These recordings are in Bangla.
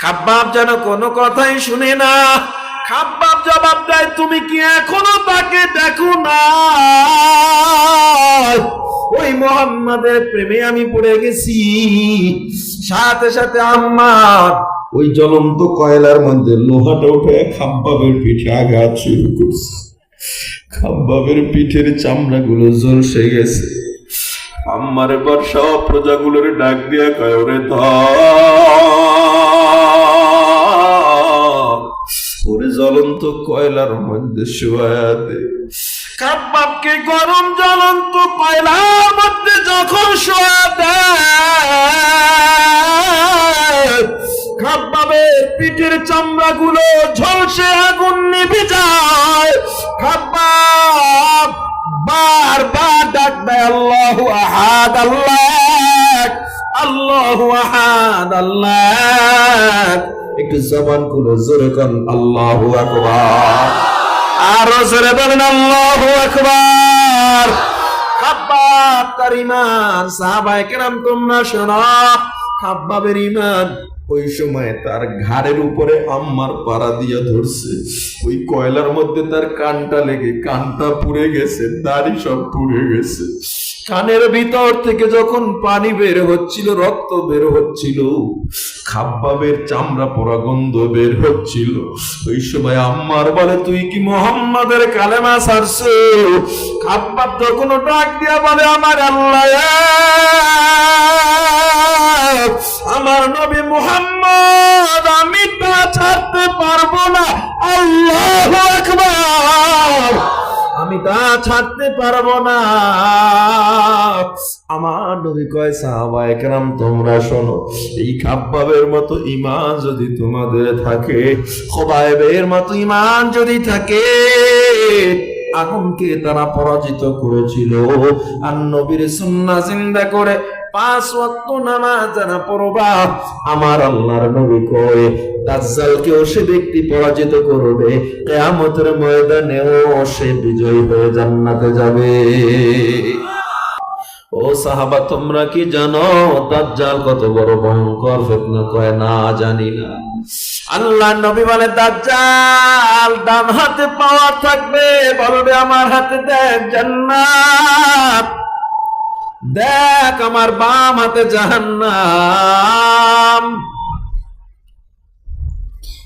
খাব্বাব যেন কোনো কথাই শুনে না। খাব্বাব জবাব দেয়, তুমি কি এখনও তাকে দেখো না? ওই মোহাম্মদের প্রেমে আমি পড়ে গেছি। সাথে সাথে আম্মার ওই জ্বলন্ত কয়লার মধ্যে লোহাটা উঠে খাব্বাবের পিঠে আঘাত শুরু করছে। খাব্বাবের পিঠের চামড়া চামড়াগুলো ঝলসে গেছে। আমার এবার সব প্রজাগুলোর ডাক দিয়া কয় ধর! জ্বলন্ত কয়লার মধ্যে শুয়া দে। কাব্বাবকে গরম জ্বলন্ত কয়লার মধ্যে যখন শোয়া দেয় খাব্বাবের পিঠের চামড়াগুলো ঝলসে আগুন নিভে যায়। খাব্বাব বারবার ডাকবে আল্লাহু আহাদ, আল্লাহ আল্লাহু আহাদ, আল্লাহ একটু জবান খুলো জোরে কন, আল্লাহ আকবার। আরও জোরে বলেন, আল্লাহ আকবার। খাব্বাব তার ইমান সাহাবায়ে কেরাম তোমরা শোনা। খাব্বাবের ইমান ওই সময় তার ঘাড়ের উপরে আম্মার পাড়া দিয়া ধরছে। ওই কয়লার মধ্যে তার কানটা লেগে, কানটা পুড়ে গেছে, দাড়ি সব পুড়ে গেছে। কানের ভিতর থেকে যখন পানি বের হচ্ছিল, রক্ত বের হচ্ছিল খাব্বাবের চামড়া পোড়া গন্ধ বের হচ্ছিল। ওই সময় আম্মার বলে, তুই কি মোহাম্মদের কালেমা সারছ? খাব্বাব তখন ডাক দিয়া বলে, আমার আল্লাহ ছাড়তে পারব না। আমার নবী কয় সাহাবা একরাম তোমরা শোনো, এই খাব্বাবের মতো ইমান যদি তোমাদের থাকে, খোবায়েবের মতো ইমান যদি থাকে, আগুনকে তারা পরাজিত করেছিল। আর নবীর সুন্না জিন্দা করে পাঁচ ওয়াক্ত নামাজ পড়বা, আমার আল্লাহর নবী কয় ব্যক্তি পরাজিত করবে, কিয়ামতের বিজয়ী হয়ে জান্নাতে যাবে। ও সাহাবা, তোমরা কি জানো, দাজ্জাল কত বড় ভয়ঙ্কর ফিতনা কয়, না জানি না। আল্লাহ নবী বলে, দাজ্জাল ডান হাতে পাওয়ার থাকবে, বলবে, আমার হাতে দেখ জান্নাত। দেখ আমার বাম হাতে জাহান্নাম।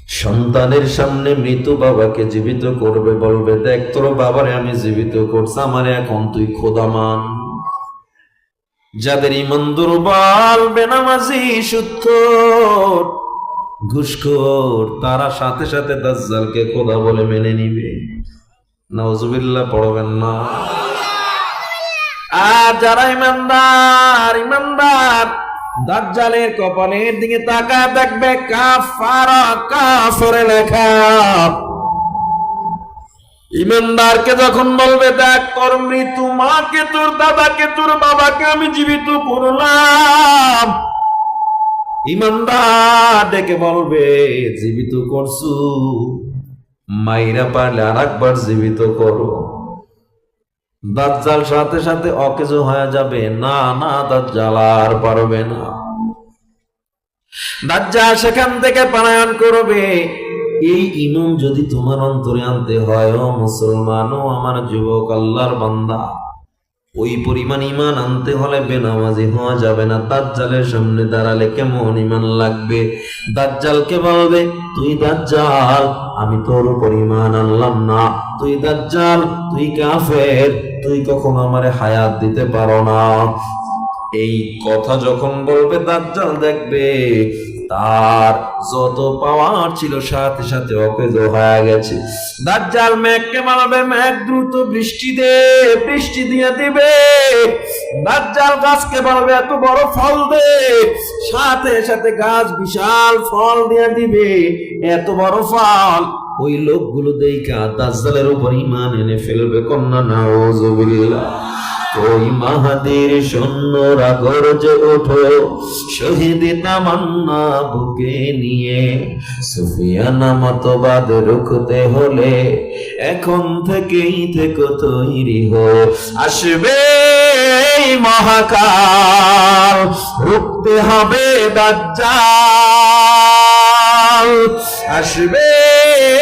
সন্তানের সামনে মৃত বাবাকে জীবিত করবে, বলবে, দেখ তোর বাবারে আমি জীবিত করছি, আমার এখন তুই খোদামান যাদের ইমান দুর্বল, বেনামাজি সুস্থ ঘুষখোর, তারা সাথে সাথে দাজ্জালকে খোদা বলে মেনে নিবে। নওজুবিল্লাহ পড়বেন না। আর যারা ইমানদার ইমানদার, দাজ্জালের কপালের দিকে তাকা দেখবে কাফারা, কাফরে লেখা। ইমানদারকে যখন বলবে, দেখ তোর মৃত্যু, মাকে, তোর দাদাকে, তোর বাবাকে আমি জীবিত করলাম। ইমানদার ডেকে বলবে, জীবিত করছু, মাইরা পারলে আর একবার জীবিত করো। দাজ্জাল সাথে সাথে অকেজ হয়ে যাবে। না না, দাজ্জাল আর পারবে না। দাজ্জাল সেখান থেকে পারায়ণ করবে। এই ইমান যদি তোমার অন্তরে আনতে হয়, ও মুসলমান, ও আমার যুবক, আল্লাহর বান্দা। ওই পরিমাণ ইমান আনতে হলে বেনামাজি হওয়া যাবে না। দাজ্জালের সামনে দাঁড়ালে কেমন ইমান লাগবে? দাজ্জালকে বলবে, তুই দাজ্জাল, আমি তোর উপর ইমান আনলাম না। তুই দাজ্জাল, তুই কাফের, তুই কখন আমারে হায়াত দিতে পারো না। এই কথা যখন বলবে, দাজ্জাল দেখবে তার যত পাওয়ার ছিল সাথে সাথে অকেজ হয়ে গেছে। দাজ্জাল মেঘকে মারবে, মেঘ দ্রুত বৃষ্টি দে, বৃষ্টি দিয়ে দিবে। দাজ্জাল গাছকে বলবে এত বড় ফল দে। সাথে সাথে গাছ বিশাল ফল দিয়ে দিবে। এত বড় ফল। ওই লোকগুলো দেখা দাজ্জালের উপর ইমান এনে ফেলবে। কন্যা, নাউজুবিল্লাহ। ওই মাহাদির সৈন্যরা গরজে ওঠো, শহীদ তামান্না বুকে নিয়ে। সুফিয়ানা মতবাদ রুখতে হলে এখন থেকেই থেকে তৈরি হো আসবে মহাকাল, রুখতে হবে দাজ্জাল। আসবে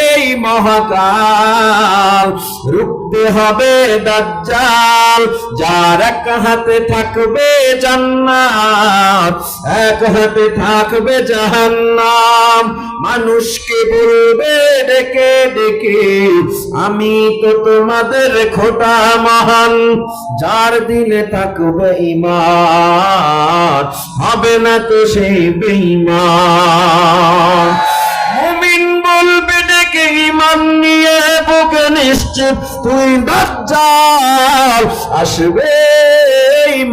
এই মহাকাল। রুখতে হবে দাজ্জাল, যার এক হাতে থাকবে জান্নাত, এক হাতে থাকবে জাহান্নাম। মানুষকে বলবে, ডেকে ডেকে, আমি তো তোমাদের খোটা মহান, যার দিনে থাকবে ইমান, হবে না তো সেই বেঈমান। মুমিন বলবে ডেকে ইমান নিয়ে বুকে নিশ্চিত তুই দাজ্জাল, আসবে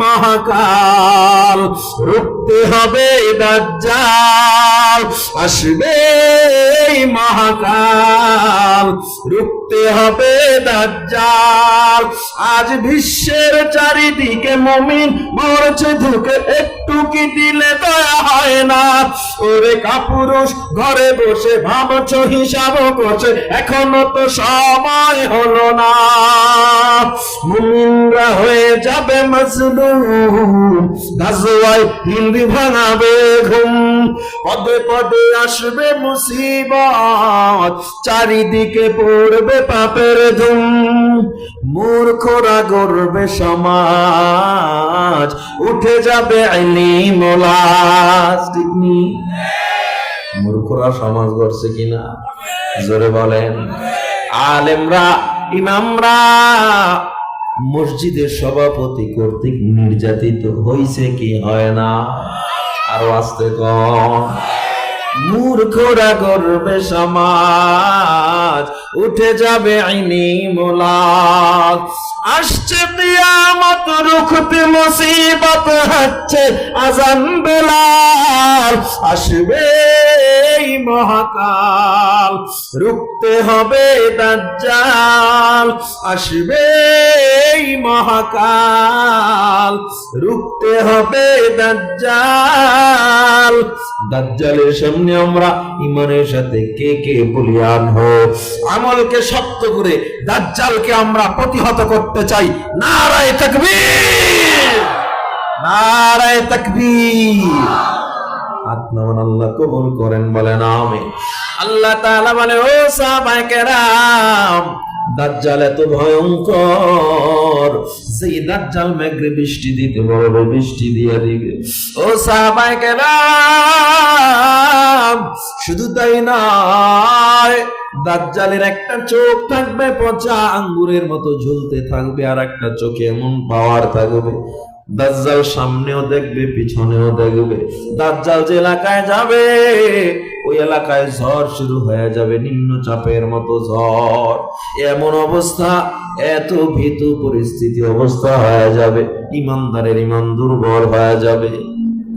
মহাকাল। রুখতে হবে দাজ্জাল, আসবে মহাকাল। রুখতে হবে দাজ্জাল। আজ বিশ্বের চারিদিকে মমিন মরছে, ধুকে একটু কি দিলে দয়া হয় না। ওরে কাপুরুষ, ঘরে বসে ভাবছ হিসাব করছে এখনও তো সময় হলো না। মুমিনরা হয়ে যাবে হিন্দি ভাঙাবে ঘুম। পদে পদে আসবে মুসিবত, চারিদিকে পড়বে পাপের ধুম। মূর্খরা গর্বে সমাজ, উঠে যাবে আইলিমলাজ ঠিক নি? মূর্খরা সমাজ গড়ছে কিনা? জোরে বলেন। আলেমরা, ইমামরা, মসজিদের সভাপতি কর্তৃক নির্যাতিত হইছে কি হয় না? আরও আসতে কম মূর্খরা গর্বে সমাজ, উঠে যাবে আইনি মোলাদ আসছে কিয়ামত রুখতে মুসিবত হচ্ছে, আজান বেলাল। আসবে এই মহাকাল, রুখতে হবে দাজ্জাল। আসবে এই মহাকাল, রুখতে হবে দাজ্জাল। দাজ্জালের সামনে আমরা ইমানের সাথে কে কে বলিয়ান হোক আমলকে শক্ত করে দাজ্জালকে আমরা প্রতিহত করতে চাই। নারায় তাকবীর! নারায় তাকবীর! হাত নামান আল্লাহ কবুল করেন, বলেন আমি আল্লাহ তাআলা বলে, ও সাহাবায়ে কেরাম দাজ্জাল এত ভয়ঙ্কর। সেই দাজ্জাল মেঘরে বৃষ্টি দিতে বলবে বৃষ্টি দিয়ে দিবে। ও সাহাবাই কেরাম, শুধু তাই নয়, দাজ্জালের একটা চোখ থাকবে পচা আঙ্গুরের মতো, ঝুলতে থাকবে আর একটা চোখে এমন পাওয়ার থাকবে। দাজ্জাল সামনেও দেখবে, পিছনেও দেখবে। দাজ্জাল যে এলাকায় যাবে, ওই এলাকায় ঝড় শুরু হয়ে যাবে, নিম্ন চাপের মতো ঝড়। এমন অবস্থা, এত ভীতু পরিস্থিতি অবস্থা হয়ে যাবে। ইমানদারের ইমান দুর্বল হয়ে যাবে।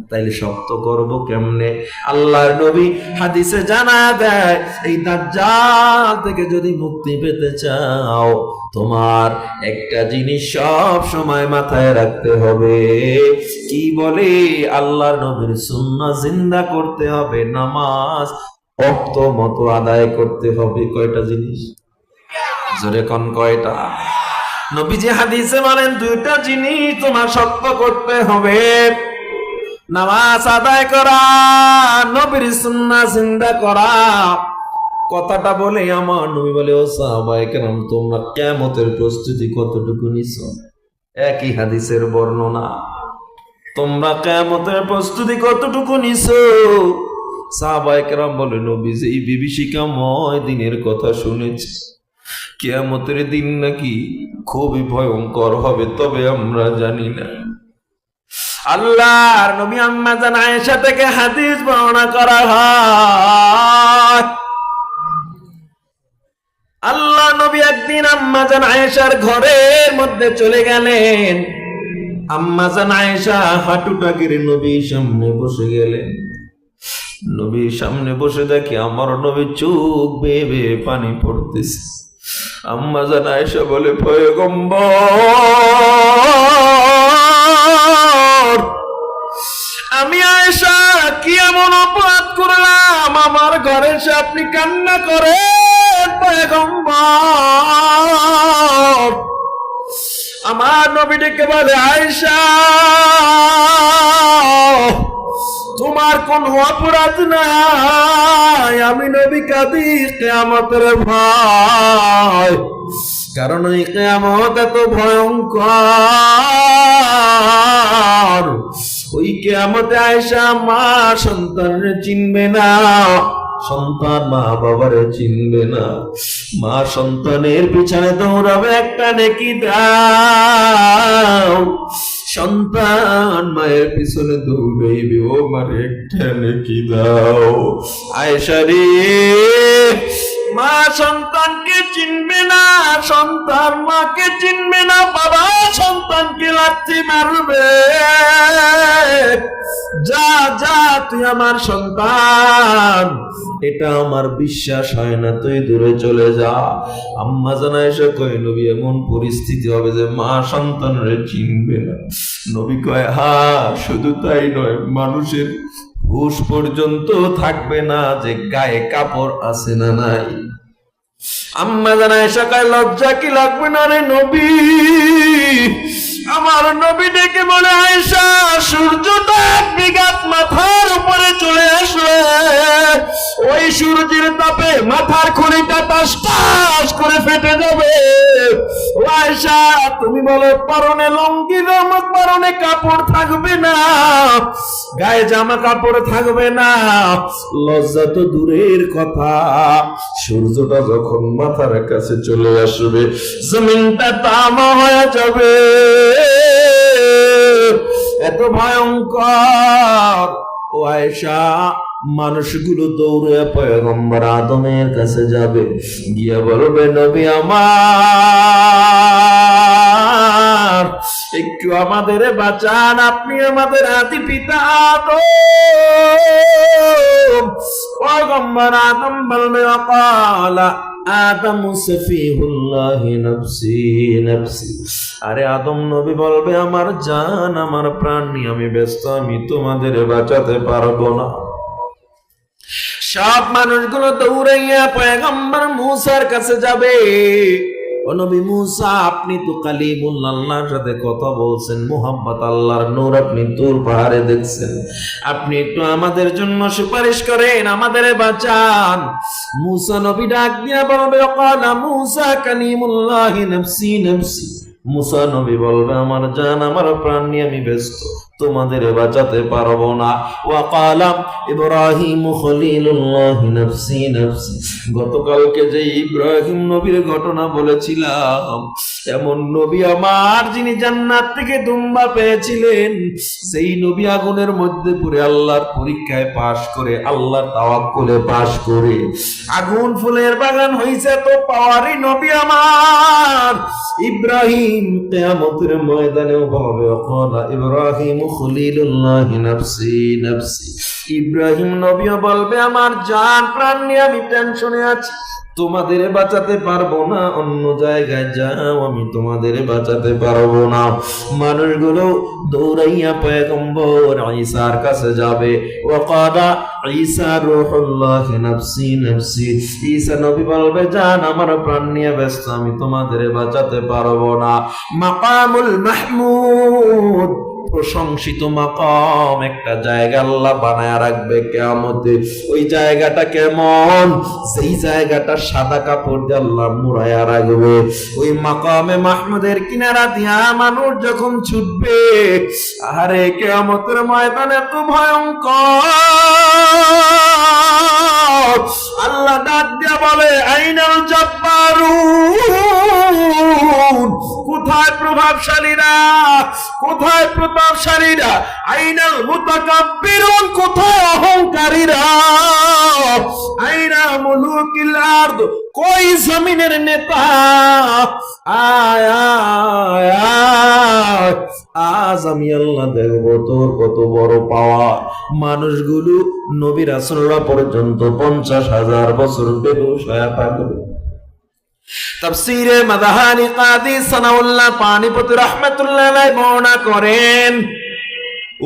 তাইলে শক্ত করব কেমনে? আল্লাহর নবী হাদিসে জানা দেয়, এই দাজ্জাল থেকে যদি মুক্তি পেতে চাও, তোমার একটা জিনিস সব সময় মাথায় রাখতে হবে। কি বলে? আল্লাহর নবীর সুন্নাহ জিন্দা করতে হবে, নামাজ অক্ত মতো আদায় করতে হবে। কয়টা জিনিস? জোরে কোন কয়টা? নবীজি হাদিসে বলেন, দুইটা জিনিস তোমার শক্ত করতে হবে। নামাজ আদায় করা, নবীর সুন্নাহ জিন্দা করা। কথাটা বলে আমার নবী বলে, ও সাহাবায়ে কেরাম, তোমরা কিয়ামতের প্রস্তুতি কতটুকু নিছো? একই হাদিসের বর্ণনা। তোমরা কিয়ামতের প্রস্তুতি কতটুকু নিছো? সাহাবায়ে কেরাম বলে, নবী যে এই বিভীষিকাময় দিনের কথা শুনেছি। কিয়ামতের দিন নাকি খুবই ভয়ঙ্কর হবে, তবে আমরা জানি না। আল্লাহর নবী আম্মা জান আয়েশা থেকে হাদিস বর্ণনা করা হয়। আল্লাহ নবী একদিন আম্মা জান আয়েশার ঘরের মধ্যে চলে গেলেন। আম্মা জান আয়েশা হাঁটুটা গেড়ে নবীর সামনে বসে গেলেন। নবীর সামনে বসে দেখি আমার নবী চোখ বেয়ে পানি পড়তেছে। আম্মা জান আয়েশা বলে, পয়গম্বর! আমি আয়েশা কি এমন অপরাধ করলাম? আমার ঘরে এসে আপনি কান্না করেন আমার নবীটিকে বলে, আয়েশা, তোমার কোন অপরাধ নাই। নাই আমি নবী কাঁদি, কেয়ামতের ভয়। কারণ এই কেয়ামত এত ভয়ঙ্কর। ওই কেয়ামতে আয়সা মা সন্তানের চিনবে না। সন্তান মা বাবারে চিনবে না। মা সন্তানের পিছনে দৌড়াবে একটা নেকি দাও। সন্তান মায়ের পিছনে দৌড়াইবে, ও মারে একটা নেকি দাও। আয়সা রে মা সন্তানকে চিনবে না, সন্তান মাকে চিনবে না, বাবা সন্তানকে লাথি মারবে। যা যা, তুই আমার সন্তান। এটা আমার বিশ্বাস হয় না, তুই দূরে চলে যা। আম্মা জানা এসে কয়, নবী, এমন পরিস্থিতি হবে যে মা সন্তানরে চিনবে না। নবী কয়, হা, শুধু তাই নয়, মানুষের হুশ পর্যন্ত থাকবে না যে গায়ে কাপড় আছে না নাই। আম্মা জানায়, সকাল লজ্জা কি লাগবে না রে নবী? আমার নবী ডেকে বলে আয়সা সূর্যটা এক বিঘাত মাথার উপরে চলে আসলে। ওই সূর্যের তাপে মাথার খড়িটা টাস টাস করে ফেটে যাবে। আয়সা তুমি বলো, পরনে লঙ্গি পরনে কাপড় থাকবে না? গায়ে জামা কাপড় থাকবে না। লজ্জা তো দূরের কথা। সূর্যটা যখন মাথার কাছে চলে আসবে, জমিনটা তামা হয়ে যাবে। এত ভয়ঙ্কর। ও আয়েশা, মানুষগুলো দৌড়ে পয়গম্বর আদমের কাছে যাবে। গিয়ে বলবে, নবী আমার, একটু আমাদের বাঁচান, আপনি আমাদের আদি পিতা আদম। পয়গম্বর আদম বলবে, অকালা আদম সফিহুল্লাহি নফসি নফসি। আরে আদম নবী বলবে, আমার জান, আমার প্রাণ নিয়ে আমি ব্যস্ত, আমি তোমাদের বাঁচাতে পারব না। সব মানুষগুলো দৌড়াইয়া পয়গম্বর মুসার কাছে যাবে। নবী মুসা, আপনি তো আল্লাহর সাথে কথা বলছেন মোহাম্মত আল্লাহর নূর আপনি তুর পাহাড়ে দেখছেন। আপনি একটু আমাদের জন্য সুপারিশ করেন, আমাদের বাঁচান। মুসা নবী ডাক দিয়া বলবে মুসা কালিমুল্লাহ নফসি নফসি। মুসা নবী বলবে, আমার জান, আমার প্রাণ নিয়ে আমি ব্যস্ত। তোমাদের বাঁচাতে পারব না। ওয়াকালাম ইব্রাহিম খলিলুল্লাহ নফসি নফসি। গতকালকে যে ইব্রাহিম নবীর ঘটনা বলেছিলাম এমন নবী আমার যিনি জান্নাত থেকে দুম্বা পেয়েছিলেন, সেই নবী আগুনের মধ্যে পড়ে আল্লাহর পরীক্ষায় পাশ করে, আল্লাহর তাওয়াক্কুলে পাশ করে। আগুন ফুলের বাগান হইছে তো পাওয়ারই নবী আমার। ইব্রাহিম কিয়ামতের ময়দানেও বলবে ওয়াকালা ইব্রাহিম খলিলুল্লাহ নফসি নফসি। ইব্রাহিম নবীও বলবে, আমার জান প্রাণ নিয়ে আমি টেনশনে আছি। তোমাদের বাঁচাতে পারব না, অন্য জায়গায় যাও, আমি তোমাদের বাঁচাতে পারব না। মানুষগুলো দৌড়াইয়া পয়গম্বর ঈসার কাছে যাবে। ওয়াকাদা ঈসা রূহুল্লাহ নফসি নফসি। ঈসা নবী বলবে, জান, আমার প্রাণ নিয়ে ব্যস্ত, আমি তোমাদের বাঁচাতে পারব না। মাকামুল মাহমুদ প্রশংসিত মাকাম, একটা জায়গা আল্লাহ বানায় রাখবে কেমতে ওই জায়গাটা কেমন? সেই জায়গাটা সাদা কাপড় দিয়ে আল্লাহ মুড়াইয়া রাখবে। ওই মাকামে মাহমুদের কিনারা দিয়া মানুষ যখন ছুটবে আরে কেমতের ময়দান এত ভয়ঙ্কর। আল্লাহ ডাক দিয়া বলে, আইনাল জব্বারুন কোথায় প্রভাবশালীরা? কোথায় প্রতাপশালীরা আইনাল মুতাকাব্বিরুন, কোথায় অহংকারীরা? আইনা মুলুকিল আরদ, কই জমিনের নেতা? আজ আমি আল্লাহ দেখব, তোর কত বড় পাওয়া মানুষগুলো নবী রাসূলুল্লাহ পর্যন্ত পঞ্চাশ হাজার বছর হয়ে থাকবে। তাফসীরে মাদাহানি কাদি সানাউল্লাহ পানিপতি রাহমাতুল্লাহ বর্ণনা করেন,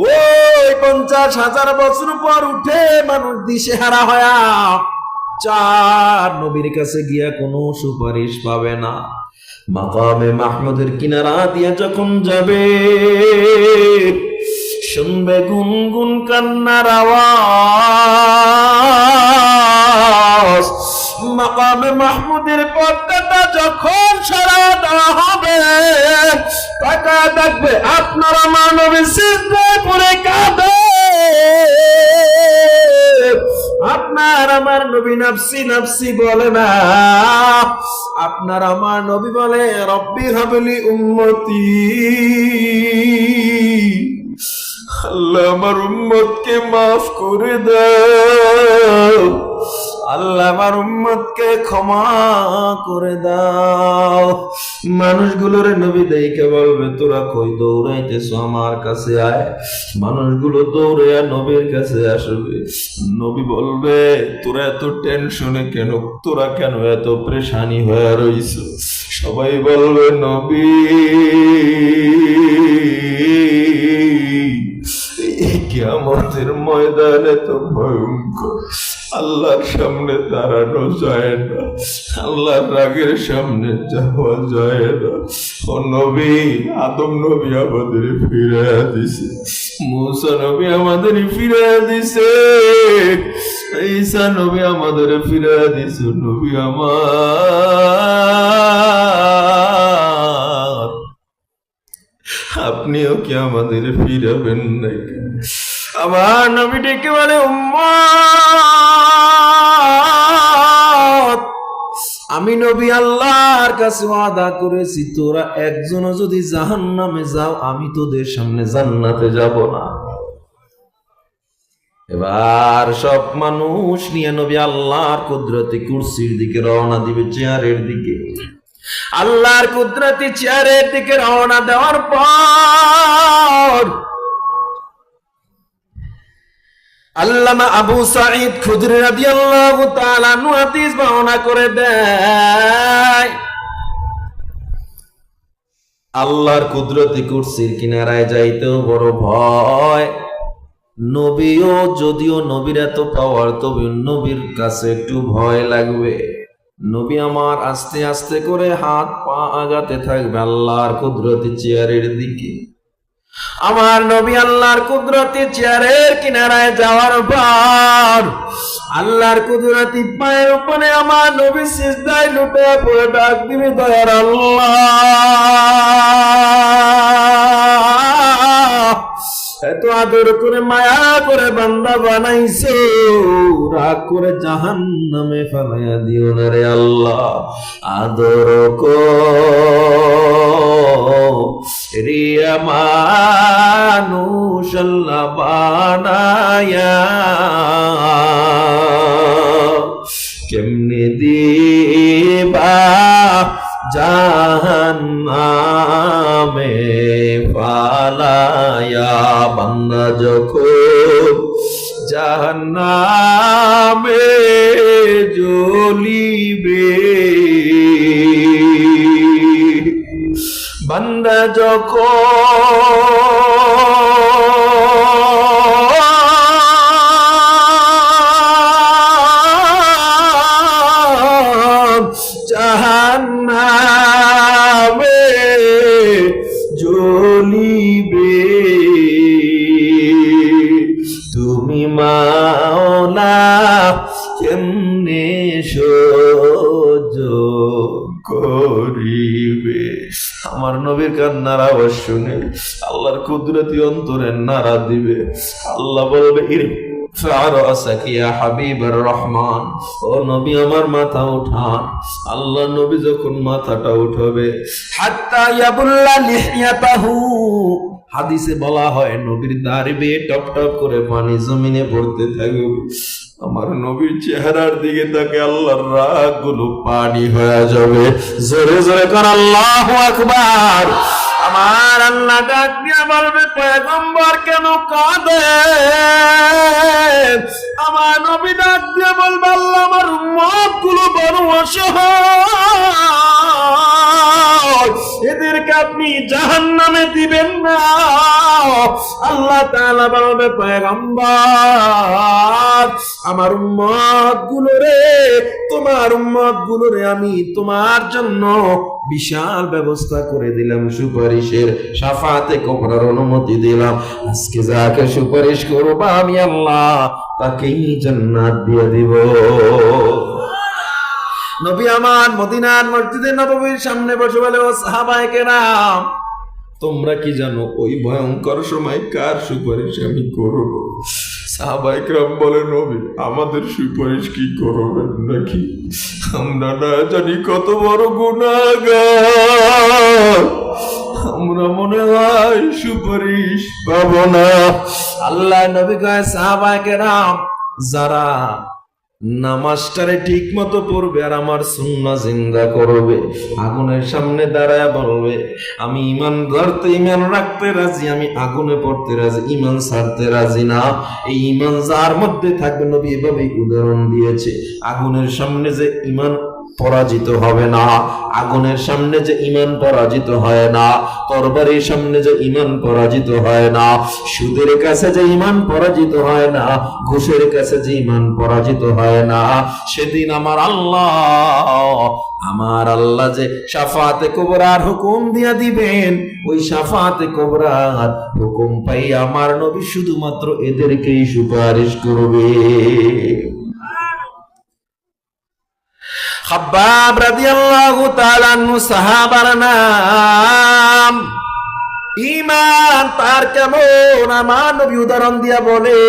ওই পঞ্চাশ হাজার বছর পর উঠে মানুষ দিশেহারা হয়া চার নবীর কাছে গিয়া কোনো সুপারিশ পাবে না। মাকামে মাহমুদের কিনারা দিয়ে যখন যাবে, শুনবে গুনগুন কান্নার আওয়াজ। মাকামে মাহমুদের পর্দাটা যখন সারা দেওয়া হবে, টাকা দেখবে আপনার আমার নবী সিজদায় পড়ে কাঁদে। আপনার আমার নবী নাফসি নাফসি বলে না। আপনার আমার নবী বলে, রব্বি হাবলি উম্মতি। আল্লাহ আমার উম্মতকে মাফ করে দাও আল্লাহ আমার উম্মতকে ক্ষমা করে দাও। মানুষগুলোর নবী দেখে বলবে, তোরা কই দৌড়াইতেছ? আমার কাছে আয়। মানুষগুলো দৌড়ে নবীর কাছে আসবে। নবী বলবে, তোরা এত টেনশনে কেন? তোরা কেন এত প্রেশানি হয়ে রইছ? সবাই বলবে, নবী আমাদের ময়দানে তো ভয়ঙ্কর। আল্লাহর সামনে দাঁড়ানো যায় না। আল্লাহর রাগের সামনে যাওয়া যায় না। ও নবী, আদম নবী আমাদের ফিরে দিছে। মুসা নবী আমাদের ফিরে দিছে। ঈসা নবী আমাদের ফিরে দিছে। নবী আমার। আপনিও কি আমাদের ফিরাবেন নাকি? আমার নবী ডেকে বলে উম্মত। আমি নবী আল্লাহর কাছে ওয়াদা করেছি, তোরা একজনও যদি জাহান্নামে যাও, আমি তোদের সামনে জান্নাতে যাব না। এবার সব মানুষ নিয়ে নবী আল্লাহর কুদরতি কুরসির দিকে রওনা দিবে চেয়ারের দিকে। আল্লাহর কুদরতি চেয়ারের দিকে রওনা দেওয়ার পর আল্লামা আবু সাঈদ খুদরি নু হাদিস বর্ণনা করে দেয়, আল্লাহর কুদরতি কুরসির কিনারায় যাইতেও বড় ভয়। নবীও যদিও নবীর এত পাওয়ার তবে নবীর কাছে একটু ভয় লাগবে। নবী আমার আস্তে আস্তে করে হাত পা আগাতে থাকবে আল্লাহর কুদরতি চেয়ারের দিকে। আমার নবী আল্লাহর কুদরতি চেয়ারের কিনারায় যাওয়ার পর, আল্লাহর কুদরতি পায়ের উপরে আমার নবী সিজদায় লুটে পড়ে ডাক দিবে দয়ার আল্লাহ। এত আদর করে, মায়া করে, বান্দা বানাইছো। রাগ করে জাহান নামে ফেলাইয়া দিও না রে আল্লাহ। আদর রিয়া মানুষ আল্লাহ বানায়া কেমনে দিবা জাহান্নামে? ফালায়া বান্দা যখন জাহান্নামে জ্বলিবে বান্দা যখন কুদরতি অন্তরের নাড়া দিবে। আল্লাহ বলবে রহমান? ও নবী, আমার মাথা উঠান। আল্লাহ নবী যখন মাথাটা উঠাবে হাদিসে বলা হয়, নবীর দাড়ি বেয়ে টপ টপ করে পানি জমিনে পড়তে থাকবে। আমার নবীর চেহারার দিকে তাকে আল্লাহর রাগগুলো পানি হয়ে যাবে। জোরে জোরে কর, আল্লাহ আকবার। আমার আল্লাহ ডাক বলবে, পয়গম্বর কেন কাঁদে? আমার নবী ডাক দিয়ে বলবে, আল্লাহ আমার উম্মতগুলো বড় এদেরকে আপনি জাহান নামে দিবেন না। আল্লাহ তাআলা বলবে, পয়গম্বর, আমার উম্মতগুলো রে, তোমার উম্মতগুলো রে, আমি তোমার জন্য বিশাল ব্যবস্থা করে দিলাম সুপারিশের সাফাতে কোমরার অনুমতি দিলাম। আজকে যাকে সুপারিশ করব আমি আল্লাহ, তাকেই জান্নাত দিয়ে দিব। নবী আমার মদিনার মসজিদে নববীর সামনে বসে বলে, ও সাহাবায়ে কেরাম, তোমরা কি জানো ওই ভয়ঙ্কর সময় কার সুপারিশ আমি করব? সাহাবাইকরাম বলে, নবী, আমাদের সুপারিশ কি করবেন নাকি? আমরা না জানি কত বড় গুণাগার আমরা মনে হয় সুপারিশ পাবো না আল্লাহ নবী কয় সাহাবাইকরাম যারা নামাজটারে ঠিক মতো পড়বে আর আমার সুন্না জিন্দা করবে, আগুনের সামনে দাঁড়ায় বলবে, আমি ইমান ধরতে ইমান রাখতে রাজি, আমি আগুনে পড়তে রাজি ইমান ছাড়তে রাজি না। এই ইমান যার মধ্যে থাকবে, নবী এভাবেই উদাহরণ দিয়েছে, আগুনের সামনে যে ইমান পরাজিত হবে না। আগুনের সামনে যে ইমান পরাজিত হয় না, তরবারির সামনে যে ইমান পরাজিত হয় না, সুদের কাছে যে ইমান পরাজিত হয় না, ঘুষের কাছে যে ইমান পরাজিত হয় না। সেদিন আমার আল্লাহ আমার আল্লাহ যে সাফাতে কোবরার হুকুম দিয়া দিবেন, ওই সাফাতে কোবরার হুকুম পাই আমার নবী শুধুমাত্র এদেরকেই সুপারিশ করবে। রাদিয়াল্লাহু তাআলা আনহু সাহাবার নাম, ঈমান তার কেমন? আমার নবী উদাহরণ দিয়া বলে,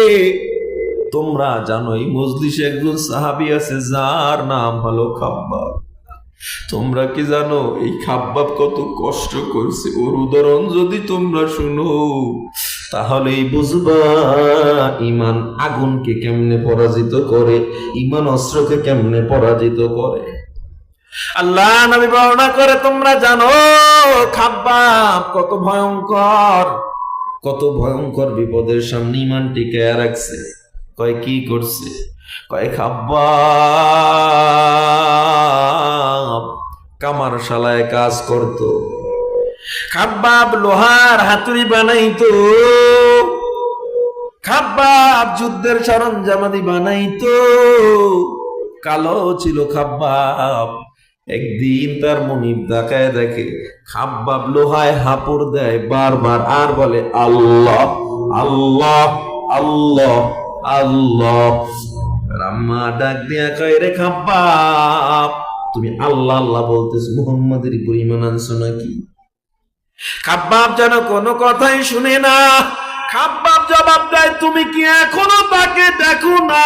তোমরা জানো এই মজলিসে একজন সাহাবী আছে, যার নাম হলো খাব্বাব। তোমরা কি জানো, এই খাব্বাব কত কষ্ট করছে? ওর উদাহরণ যদি তোমরা শুনো, তাহলেই বুঝবা ইমান আগুনকে কেমনে পরাজিত করে ইমান অস্ত্রকে কেমনে পরাজিত করে। আল্লাহ নবী বর্ণনা করে তোমরা জানো খাব্বাব কত ভয়ঙ্কর। কত ভয়ঙ্কর বিপদের সামনে ইমান টিকায় রাখছে। কয় কি করছে? কয় খাব্বাব কামার শালায় কাজ করত। খাব্বাব লোহার হাতুড়ি বানাইতো। খাব্বাব যুদ্ধের সরঞ্জামাদি বানাইতো। কালো ছিল খাব্বাব। একদিন তার মনিব দেখায় দেখে, খাব্বাব লোহায় হাপুর দেয় বারবার, আর বলে, আল্লাহ আল্লাহ আল্লাহ আল্লাহ। রাম্মা ডাক দিয়া কয়, রে খাব্বাব, তুমি আল্লাহ আল্লাহ বলতেছ, মুহাম্মাদের পরিমাণ আনছো নাকি? খাব্বাব যেন কোনো কথাই শুনে না, খাব্বাব জবাব দেয়, তুমি কি এখনও তাকে দেখো না?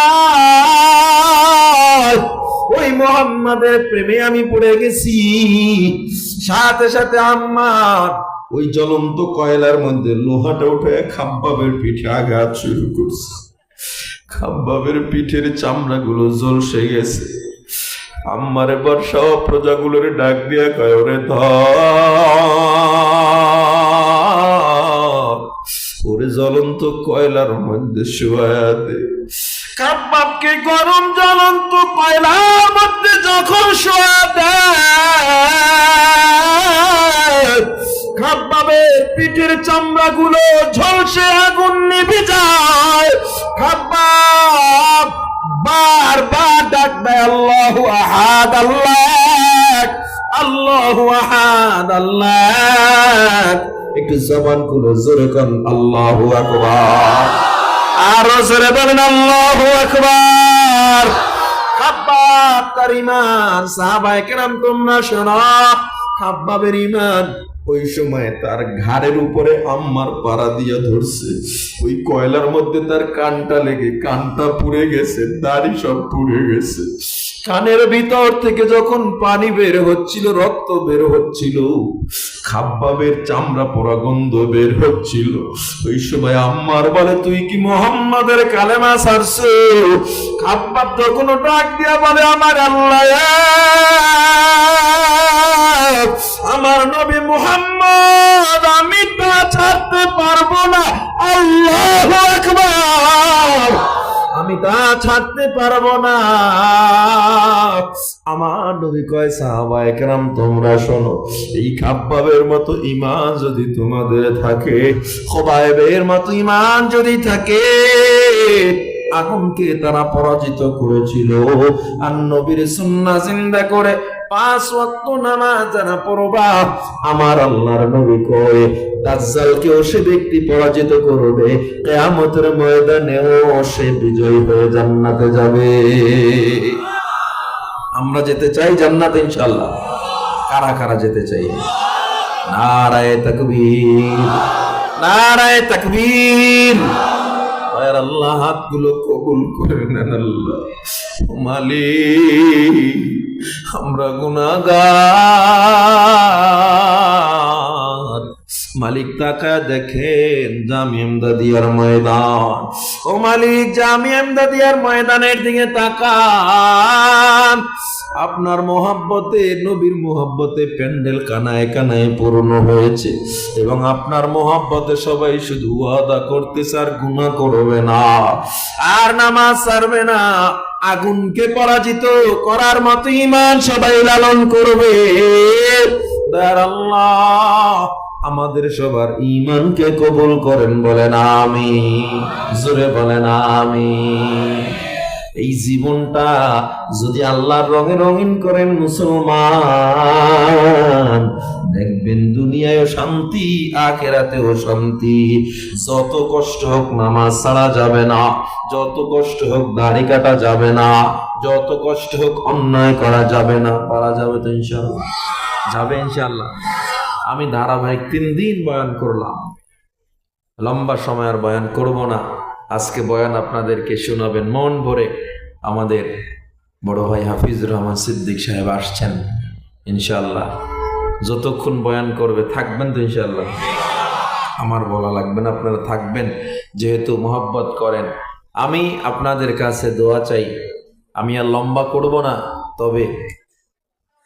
মোহাম্মদের প্রেমে আমি পড়ে গেছি। সাথে সাথে আম্মার ওই জ্বলন্ত কয়লার মধ্যে লোহাটা উঠে খাব্বাবের পিঠে আঘাত শুরু করছে। খাব্বাবের পিঠের চামড়াগুলো জ্বলসে গেছে। আম্মারে বর্ষা প্রজাগুলোর ডাক দিয়া কয়, ওরে ধর। জ্বলন্ত কয়লার মধ্যে শুয়ায়া দে গরম জ্বলন্ত কয়লার মধ্যে যখন শোয়া দেয় পিঠের চামড়া গুলো ঝলসে আগুন নিভে যায়। খাব্বাব বারবার ডাক দেয়, আল্লাহু আহাদ আল্লাহ আল্লাহু আহাদ আল্লাহ একটু জবান খুলো, জোরে কন, আল্লাহু আকবার। আরও জোরে বলেন আল্লাহু আকবার। খাব্বাব তার ইমান সাহাবায়ে কেরাম তোমরা শোনো। খাব্বাবের ইমান ওই সময় তার ঘাড়ের উপরে আম্মার পাড়া দিয়া ধরছে। ওই কয়লার মধ্যে তার কানটা লেগে, কানটা পুড়ে গেছে, দাড়ি সব পুড়ে গেছে। কানের ভিতর থেকে যখন পানি বের হচ্ছিল, রক্ত বের হচ্ছিল, খাব্বাবের চামড়া পরা গন্ধ বের হচ্ছিল। ওই সময় আম্মার বলে, তুই কি মোহাম্মদের কালেমা সারছে খাব্বাব তখন ডাক দিয়া বলে, আমার আল্লাহ, আমার নবী মুহাম্মদ আমি তা ছাড়তে পারব না। আল্লাহ আমি তা ছাড়তে পারব না। আমার নবী কয়, সাহাবা একরাম, তোমরা শোনো, এই মতো ইমান যদি তোমাদের থাকে, খোবায়েবের মতো ইমান যদি থাকে আগুনকে তারা পরাজিত করেছিল। আর নবীর সুন্না জিন্দা করে পাঁচ ওয়াক্ত নামাজ যারা পড়বা, আমার আল্লাহর নবী কয় সে ব্যক্তি পরাজিত করবে, কিয়ামতের সে বিজয়ী হয়ে জান্নাতে যাবে। আমরা যেতে চাই জান্নাত ইনশাল্লাহ কারা কারা যেতে চাই? নারায় তাকবীর নারায় তাকবীর। আল্লাহ হাতগুলো কবুল করে নেন আল্লাহ। মালিক আমরা গুনাহগার। মালিক তাকায় দেখেন জামি এমদাদিয়ার ময়দান। ও মালিক, জামি এমদাদিয়ার ময়দানের দিকে তাকান। আপনার মোহাব্বতে, নবীর মোহাব্বতে প্যান্ডেল কানায় কানায় পূর্ণ হয়েছে এবং আপনার মোহাব্বতে সবাই শুধু ওয়াদা করতেছে আর গুণা করবে না। আর নামাজ ছাড়বে না। আগুনকে পরাজিত করার মতো ইমান সবাই লালন করবে। আমাদের সবার ইমানকে কবুল করেন বলেন আমি জোরে বলেন আমি এই জীবনটা যদি আল্লাহর রঙে রঙিন করেন মুসলমান দুনিয়ায় শান্তি, আখেরাতেও শান্তি। যত কষ্ট হোক নামাজ ছাড়া যাবে না, যত কষ্ট হোক দাড়ি কাটা যাবে না, যত কষ্ট হোক অন্যায় করা যাবে না, পারা যাবে তো ইনশাল্লাহ যাবে ইনশাল্লাহ আমি ধারাবাহিক তিন দিন বয়ান করলাম। লম্বা সময় আর বয়ান করব না। আজকে বয়ান আপনাদেরকে শোনাবেন মন ভরে আমাদের বড় ভাই হাফিজুর রহমান সিদ্দিক সাহেব আসছেন ইনশাল্লাহ যতক্ষণ বয়ান করবে, থাকবেন তো ইনশাল্লাহ আমার বলা লাগবে না, আপনারা থাকবেন, যেহেতু মোহাব্বত করেন। আমি আপনাদের কাছে দোয়া চাই, আমি আর লম্বা করব না, তবে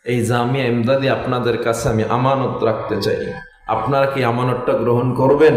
এই জামিয়া এমদাদি আপনাদের কাছে আমি আমানত রাখতে চাই। আপনারা কি আমানতটা গ্রহণ করবেন?